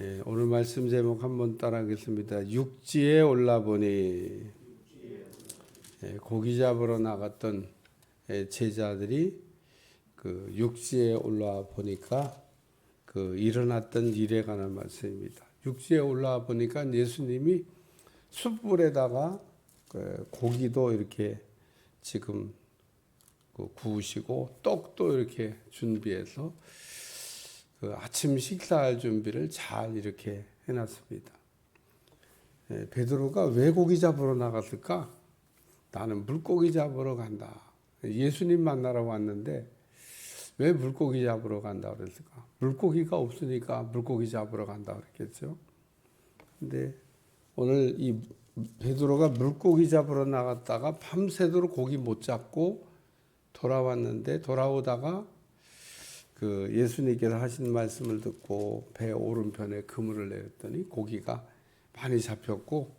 예, 오늘 말씀 제목 한번 따라하겠습니다. 육지에 올라보니 예, 고기 잡으러 나갔던 예, 제자들이 그 육지에 올라와 보니까 그 일어났던 일에 관한 말씀입니다. 육지에 올라와 보니까 예수님이 숯불에다가 그 고기도 이렇게 지금 그 구우시고 떡도 이렇게 준비해서 그 아침 식사할 준비를 잘 이렇게 해놨습니다. 예, 베드로가 왜 고기 잡으러 나갔을까? 나는 물고기 잡으러 간다. 예수님 만나러 왔는데 왜 물고기 잡으러 간다 그랬을까? 물고기가 없으니까 물고기 잡으러 간다 그랬겠죠. 근데 오늘 이 베드로가 물고기 잡으러 나갔다가 밤새도록 고기 못 잡고 돌아왔는데 돌아오다가 그 예수님께서 하신 말씀을 듣고 배 오른편에 그물을 내렸더니 고기가 많이 잡혔고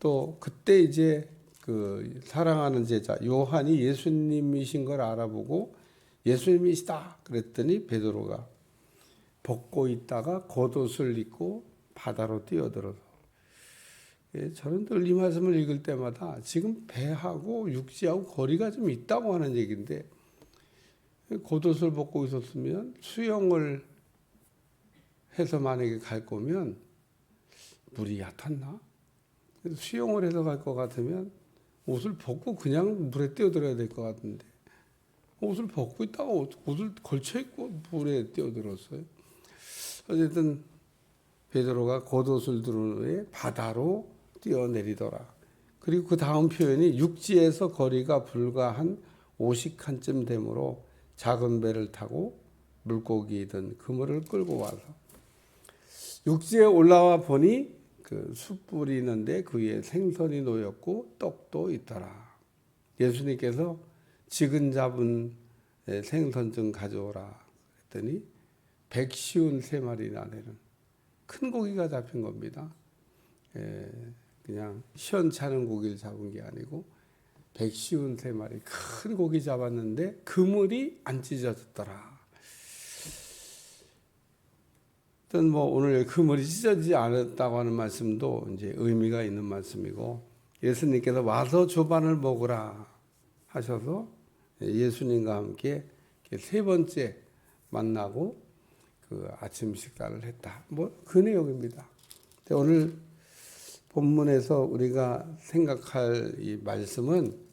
또 그때 이제 그 사랑하는 제자 요한이 예수님이신 걸 알아보고 예수님이시다 그랬더니 베드로가 벗고 있다가 겉옷을 입고 바다로 뛰어들어서. 예, 저는 늘 이 말씀을 읽을 때마다 지금 배하고 육지하고 거리가 좀 있다고 하는 얘기인데 겉옷을 벗고 있었으면 수영을 해서 만약에 갈 거면 물이 얕았나? 수영을 해서 갈 것 같으면 옷을 벗고 그냥 물에 뛰어들어야 될 것 같은데 옷을 벗고 있다가 옷- 옷을 걸쳐 입고 물에 뛰어들었어요. 어쨌든 베드로가 겉옷을 두른 후에 바다로 뛰어내리더라. 그리고 그 다음 표현이 육지에서 거리가 불과 한 50칸쯤 되므로 작은 배를 타고 물고기든 그물을 끌고 와서 육지에 올라와 보니 그 숯불이 있는데 그 위에 생선이 놓였고 떡도 있더라. 예수님께서 지근 잡은 예, 생선 좀 가져오라 했더니 백시운 세 마리나 되는 큰 고기가 잡힌 겁니다. 예, 그냥 시원찮은 고기를 잡은 게 아니고 백시운 세 마리 큰 고기 잡았는데 그물이 안 찢어졌더라. 일단 뭐 오늘 그물이 찢어지지 않았다고 하는 말씀도 이제 의미가 있는 말씀이고 예수님께서 와서 조반을 먹으라 하셔서 예수님과 함께 세 번째 만나고 그 아침 식사를 했다. 뭐 그 내용입니다. 오늘 본문에서 우리가 생각할 이 말씀은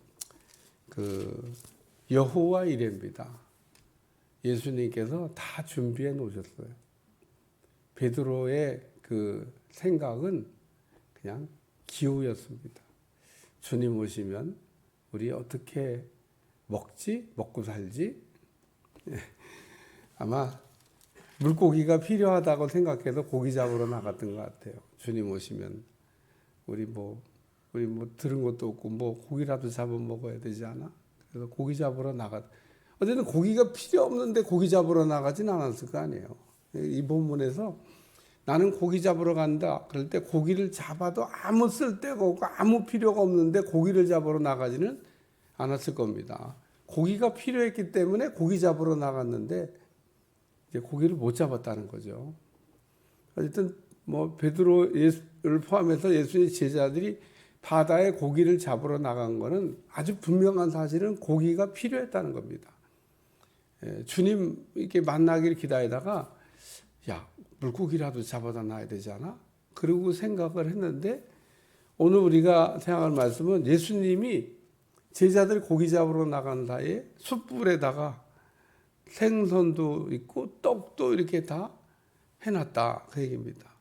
그 여호와 이레입니다. 예수님께서 다 준비해 놓으셨어요. 베드로의 그 생각은 그냥 기후였습니다. 주님 오시면 우리 어떻게 먹지? 먹고 살지? 예. 아마 물고기가 필요하다고 생각해서 고기 잡으러 나갔던 것 같아요. 주님 오시면 우리 뭐 우리 뭐 들은 것도 없고 뭐 고기라도 잡아 먹어야 되지 않아? 그래서 고기 잡으러 나가. 어쨌든 고기가 필요 없는데 고기 잡으러 나가진 않았을 거 아니에요. 이 본문에서 나는 고기 잡으러 간다. 그럴 때 고기를 잡아도 아무 쓸데가 없고 아무 필요가 없는데 고기를 잡으러 나가지는 않았을 겁니다. 고기가 필요했기 때문에 고기 잡으러 나갔는데 이제 고기를 못 잡았다는 거죠. 어쨌든 뭐 베드로 예수를 포함해서 예수의 제자들이 바다에 고기를 잡으러 나간 거는 아주 분명한 사실은 고기가 필요했다는 겁니다. 예, 주님 이렇게 만나기를 기다리다가 야 물고기라도 잡아다 놔야 되지 않아? 그리고 생각을 했는데 오늘 우리가 생각할 말씀은 예수님이 제자들 고기 잡으러 나간 사이에 숯불에다가 생선도 있고 떡도 이렇게 다 해놨다 그 얘기입니다.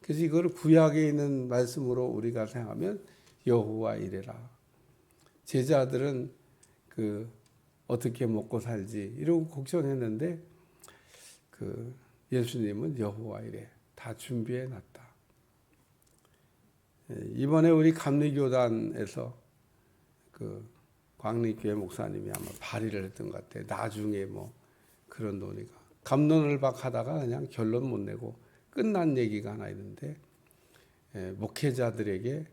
그래서 이걸 구약에 있는 말씀으로 우리가 생각하면 여호와 이래라. 제자들은 그 어떻게 먹고 살지 이러고 걱정했는데 그 예수님은 여호와 이래 다 준비해 놨다. 예, 이번에 우리 감리교단에서 그 광리교회 목사님이 아마 발의를 했던 것 같아요. 나중에 뭐 그런 논의가 감론을 박 하다가 그냥 결론 못 내고 끝난 얘기가 하나 있는데 예, 목회자들에게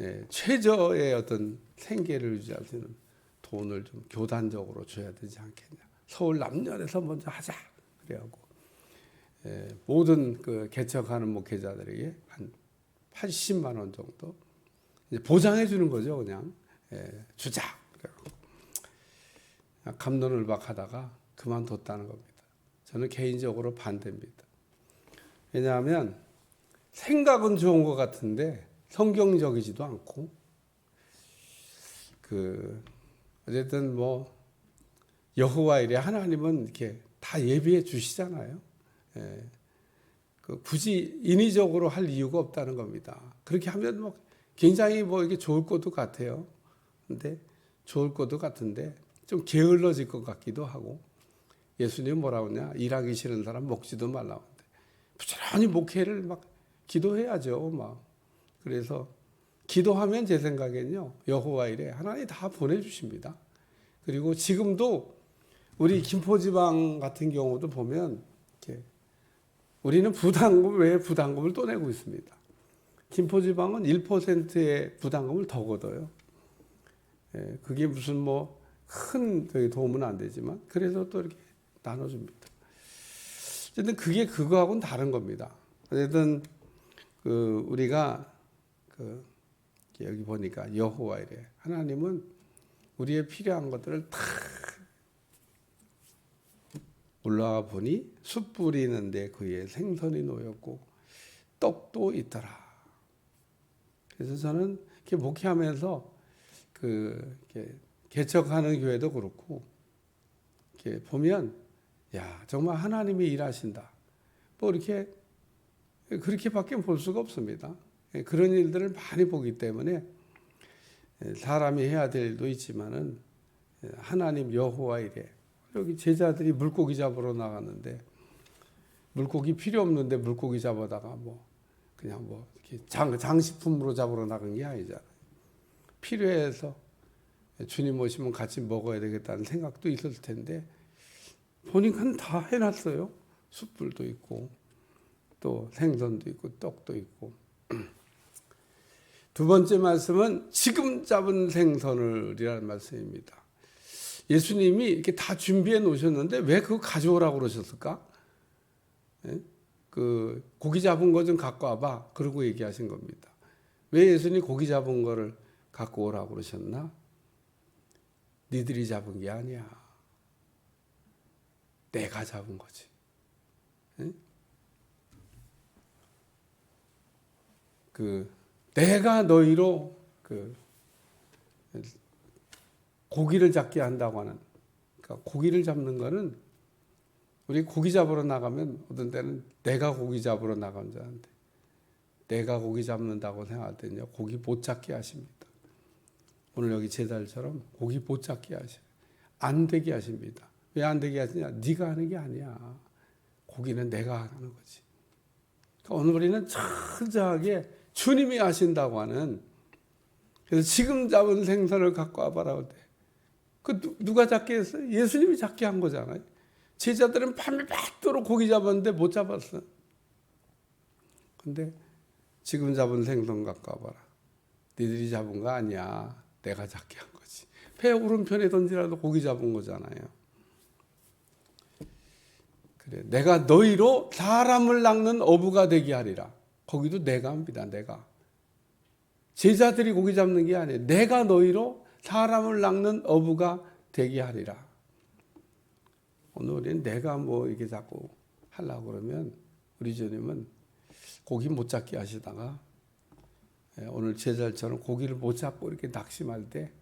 예, 최저의 어떤 생계를 유지할 수 있는 돈을 좀 교단적으로 줘야 되지 않겠냐. 서울 남녀에서 먼저 하자. 그래갖고 예, 모든 그 개척하는 목회자들에게 한 80만 원 정도 보장해 주는 거죠, 그냥 예, 주자. 그래갖고 감론을 박하다가 그만뒀다는 겁니다. 저는 개인적으로 반대입니다. 왜냐하면 생각은 좋은 것 같은데 성경적이지도 않고 그 어쨌든 뭐 여호와 이래 하나님은 이렇게 다 예비해 주시잖아요. 예. 그 굳이 인위적으로 할 이유가 없다는 겁니다. 그렇게 하면 뭐 굉장히 뭐 이게 좋을 것도 같아요. 근데 좋을 것도 같은데 좀 게을러질 것 같기도 하고 예수님 뭐라고 하냐 일하기 싫은 사람 먹지도 말라고 부지런히 목회를 막 기도해야죠 막 그래서 기도하면 제 생각엔요 여호와 이래 하나님 다 보내주십니다 그리고 지금도 우리 김포지방 같은 경우도 보면 이렇게 우리는 부담금 외에 부담금을 또 내고 있습니다 김포지방은 1%의 부담금을 더 걷어요 예, 그게 무슨 뭐 큰 도움은 안 되지만 그래서 또 이렇게 나눠줍니다. 어쨌든 그게 그거하고는 다른 겁니다. 어쨌든 그 우리가 그 여기 보니까 여호와 이래 하나님은 우리의 필요한 것들을 다 올라와 보니 숯 뿌리는데 그의 생선이 놓였고 떡도 있더라. 그래서 저는 이렇게 목회하면서 그 이렇게 개척하는 교회도 그렇고 이렇게 보면 야 정말 하나님이 일하신다. 뭐 이렇게 그렇게밖에 볼 수가 없습니다. 그런 일들을 많이 보기 때문에 사람이 해야 될 일도 있지만은 하나님 여호와 이래 여기 제자들이 물고기 잡으러 나갔는데 물고기 필요 없는데 물고기 잡아다가 뭐 그냥 뭐 이렇게 장, 장식품으로 잡으러 나간 게 아니잖아요. 필요해서 주님 오시면 같이 먹어야 되겠다는 생각도 있었을 텐데 보니까 다 해놨어요. 숯불도 있고 또 생선도 있고 떡도 있고 두 번째 말씀은 지금 잡은 생선을이라는 말씀입니다. 예수님이 이렇게 다 준비해 놓으셨는데 왜 그거 가져오라고 그러셨을까? 예? 그 고기 잡은 거 좀 갖고 와봐. 그러고 얘기하신 겁니다. 왜 예수님이 고기 잡은 거를 갖고 오라고 그러셨나? 니들이 잡은 게 아니야. 내가 잡은 거지. 응? 그 내가 너희로 그 고기를 잡게 한다고 하는 그러니까 고기를 잡는 거는 우리 고기 잡으러 나가면 어떤 때는 내가 고기 잡으러 나간 줄 아는데 내가 고기 잡는다고 생각할 때는요 고기 못 잡게 하십니다. 오늘 여기 제자들처럼 고기 못 잡게 하셔. 안 되게 하십니다. 왜 안 되게 하시냐? 네가 하는 게 아니야. 고기는 내가 하는 거지. 그러니까 오늘 우리는 철저하게 주님이 하신다고 하는 그래서 지금 잡은 생선을 갖고 와봐라. 그 누가 잡게 했어요? 예수님이 잡게 한 거잖아요. 제자들은 밤을 뱉도록 고기 잡았는데 못 잡았어. 근데 지금 잡은 생선 갖고 와봐라. 니들이 잡은 거 아니야. 내가 잡게 한 거지. 배 오른편에 던지라도 고기 잡은 거잖아요. 그래, 내가 너희로 사람을 낚는 어부가 되게 하리라. 거기도 내가 합니다. 내가. 제자들이 고기 잡는 게 아니에요. 내가 너희로 사람을 낚는 어부가 되게 하리라. 오늘 우리는 내가 뭐 이렇게 자꾸 하려고 그러면 우리 주님은 고기 못 잡게 하시다가 예, 오늘 제자처럼 고기를 못 잡고 이렇게 낙심할 때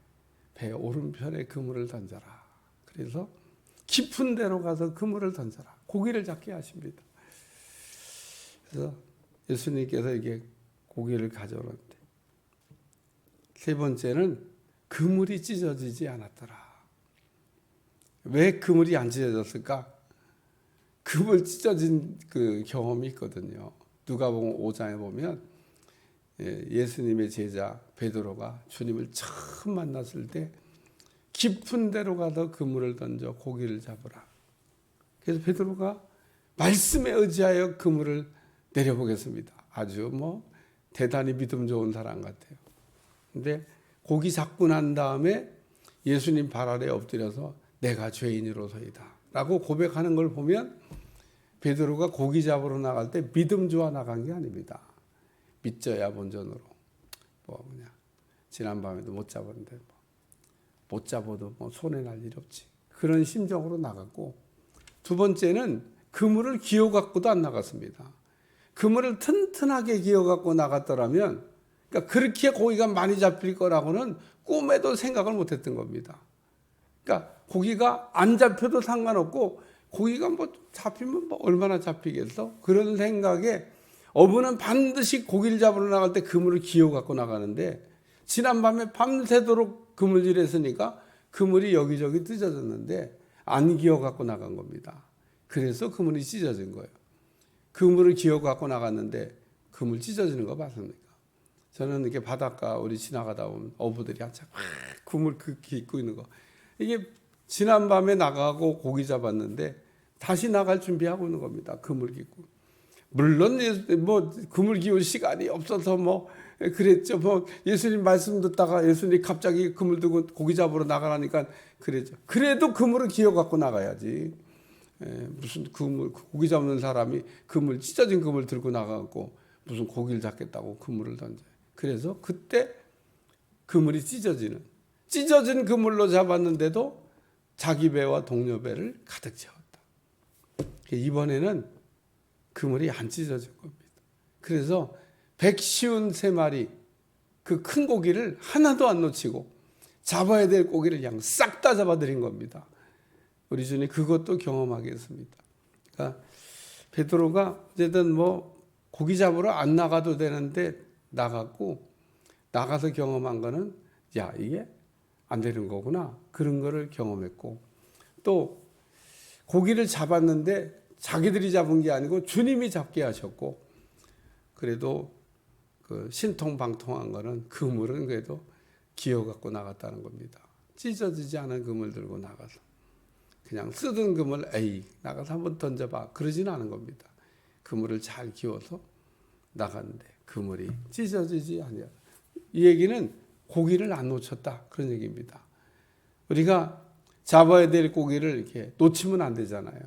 배 오른편에 그물을 던져라. 그래서 깊은 데로 가서 그물을 던져라. 고기를 잡게 하십니다. 그래서 예수님께서 이게 고기를 가져오는데 세 번째는 그물이 찢어지지 않았더라. 왜 그물이 안 찢어졌을까? 그물 찢어진 그 경험이 있거든요. 누가 보면 5장에 보면 예, 예수님의 제자 베드로가 주님을 처음 만났을 때 깊은 데로 가서 그물을 던져 고기를 잡으라. 그래서 베드로가 말씀에 의지하여 그물을 내려보겠습니다. 아주 뭐 대단히 믿음 좋은 사람 같아요. 근데 고기 잡고 난 다음에 예수님 발 아래 엎드려서 내가 죄인으로서이다. 라고 고백하는 걸 보면 베드로가 고기 잡으러 나갈 때 믿음 좋아 나간 게 아닙니다. 믿져야 본전으로. 뭐 그냥 지난 밤에도 못 잡았는데 뭐. 못 잡아도 뭐 손해 날 일 없지. 그런 심정으로 나갔고 두 번째는 그물을 기어 갖고도 안 나갔습니다. 그물을 튼튼하게 기어 갖고 나갔더라면 그러니까 그렇게 고기가 많이 잡힐 거라고는 꿈에도 생각을 못 했던 겁니다. 그러니까 고기가 안 잡혀도 상관없고 고기가 뭐 잡히면 뭐 얼마나 잡히겠어? 그런 생각에 어부는 반드시 고기를 잡으러 나갈 때 그물을 기어 갖고 나가는데 지난밤에 밤새도록 그물질 했으니까 그물이 여기저기 찢어졌는데 안 기어 갖고 나간 겁니다. 그래서 그물이 찢어진 거예요. 그물을 기어 갖고 나갔는데 그물 찢어지는 거 봤습니까? 저는 이렇게 바닷가 우리 지나가다 보면 어부들이 한참 막 그물 그렇게 입고 있는 거 이게 지난 밤에 나가고 고기 잡았는데 다시 나갈 준비하고 있는 겁니다. 그물 기고 물론 예- 뭐 그물 기울 시간이 없어서 뭐 그랬죠. 뭐 예수님 말씀 듣다가 예수님 갑자기 그물 들고 고기 잡으러 나가라니까 그랬죠. 그래도 그물을 기어 갖고 나가야지. 에, 무슨 그물 고기 잡는 사람이 그물 찢어진 그물 들고 나가고 무슨 고기를 잡겠다고 그물을 던져. 그래서 그때 그물이 찢어지는 찢어진 그물로 잡았는데도 자기 배와 동료 배를 가득 채웠다. 이번에는 그물이 안 찢어진 겁니다. 그래서 백쉬운 세 마리 그 큰 고기를 하나도 안 놓치고 잡아야 될 고기를 그냥 싹다 잡아들인 겁니다. 우리 주님 그것도 경험하게 했습니다. 그러니까 베드로가 어쨌든 뭐 고기 잡으러 안 나가도 되는데 나갔고 나가서 경험한 거는 야 이게 안 되는 거구나 그런 거를 경험했고 또 고기를 잡았는데 자기들이 잡은 게 아니고 주님이 잡게 하셨고 그래도 그 신통방통한 거는 그물은 그래도 기어 갖고 나갔다는 겁니다. 찢어지지 않은 그물 들고 나가서 그냥 쓰던 그물 에이 나가서 한번 던져봐 그러지는 않은 겁니다. 그물을 잘 기워서 나갔는데 그물이 찢어지지 아니야. 이 얘기는 고기를 안 놓쳤다 그런 얘기입니다. 우리가 잡아야 될 고기를 이렇게 놓치면 안 되잖아요.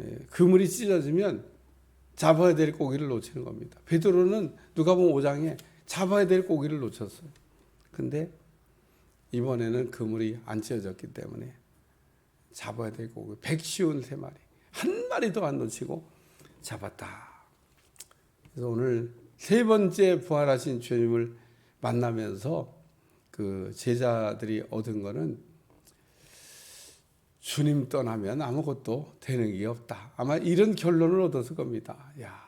예, 그물이 찢어지면 잡아야 될 고기를 놓치는 겁니다. 베드로는 누가 보면 5장에 잡아야 될 고기를 놓쳤어요. 근데 이번에는 그물이 안 찢어졌기 때문에 잡아야 될 고기 백시운 세 마리 한 마리도 안 놓치고 잡았다. 그래서 오늘 세 번째 부활하신 주님을 만나면서 그 제자들이 얻은 거는 주님 떠나면 아무것도 되는 게 없다. 아마 이런 결론을 얻었을 겁니다. 야,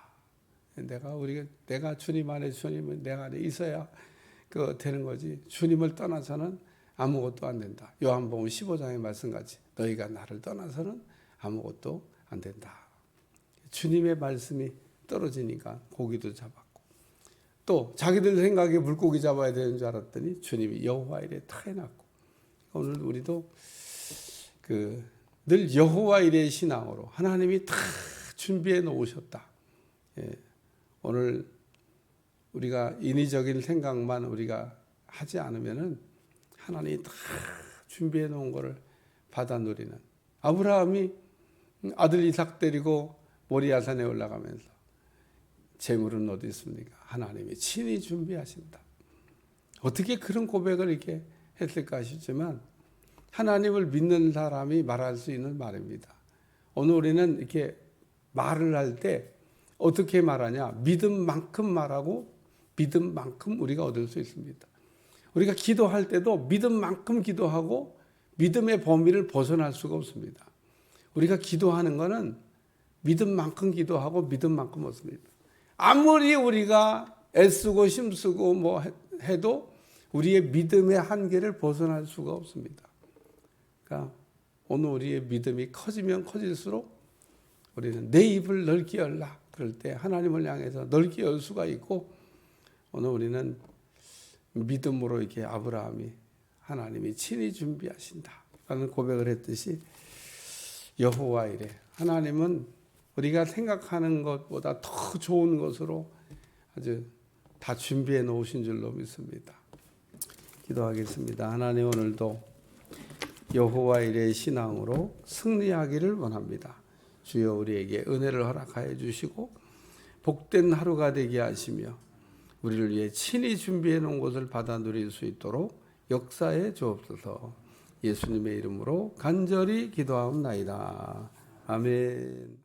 내가 우리가 내가 주님 안에 주님은 내 안에 있어야 그 되는 거지. 주님을 떠나서는 아무것도 안 된다. 요한복음 15장의 말씀같이 너희가 나를 떠나서는 아무것도 안 된다. 주님의 말씀이 떨어지니까 고기도 잡았고 또 자기들 생각에 물고기 잡아야 되는 줄 알았더니 주님이 여호와 일에 다 해놨고 오늘 우리도 그 늘 여호와 일의 신앙으로 하나님이 다 준비해 놓으셨다. 예. 오늘 우리가 인위적인 생각만 우리가 하지 않으면은 하나님이 다 준비해 놓은 거를 받아 누리는 아브라함이 아들 이삭 데리고 모리아산에 올라가면서 재물은 어디 있습니까? 하나님이 친히 준비하신다. 어떻게 그런 고백을 이렇게 했을까 싶지만 하나님을 믿는 사람이 말할 수 있는 말입니다. 오늘 우리는 이렇게 말을 할 때 어떻게 말하냐? 믿음만큼 말하고 믿음만큼 우리가 얻을 수 있습니다. 우리가 기도할 때도 믿음만큼 기도하고 믿음의 범위를 벗어날 수가 없습니다. 우리가 기도하는 거는 믿음만큼 기도하고 믿음만큼 얻습니다. 아무리 우리가 애쓰고 힘쓰고 뭐 해도 우리의 믿음의 한계를 벗어날 수가 없습니다. 그러니까 오늘 우리의 믿음이 커지면 커질수록 우리는 내 입을 넓게 열라. 그럴 때 하나님을 향해서 넓게 열 수가 있고 오늘 우리는 믿음으로 이렇게 아브라함이 하나님이 친히 준비하신다. 라는 고백을 했듯이 여호와 이래 하나님은 우리가 생각하는 것보다 더 좋은 것으로 아주 다 준비해 놓으신 줄로 믿습니다. 기도하겠습니다. 하나님 오늘도 여호와 일의 신앙으로 승리하기를 원합니다. 주여 우리에게 은혜를 허락하여 주시고 복된 하루가 되게 하시며 우리를 위해 친히 준비해 놓은 것을 받아 누릴 수 있도록 역사에 주옵소서. 예수님의 이름으로 간절히 기도하옵나이다. 아멘.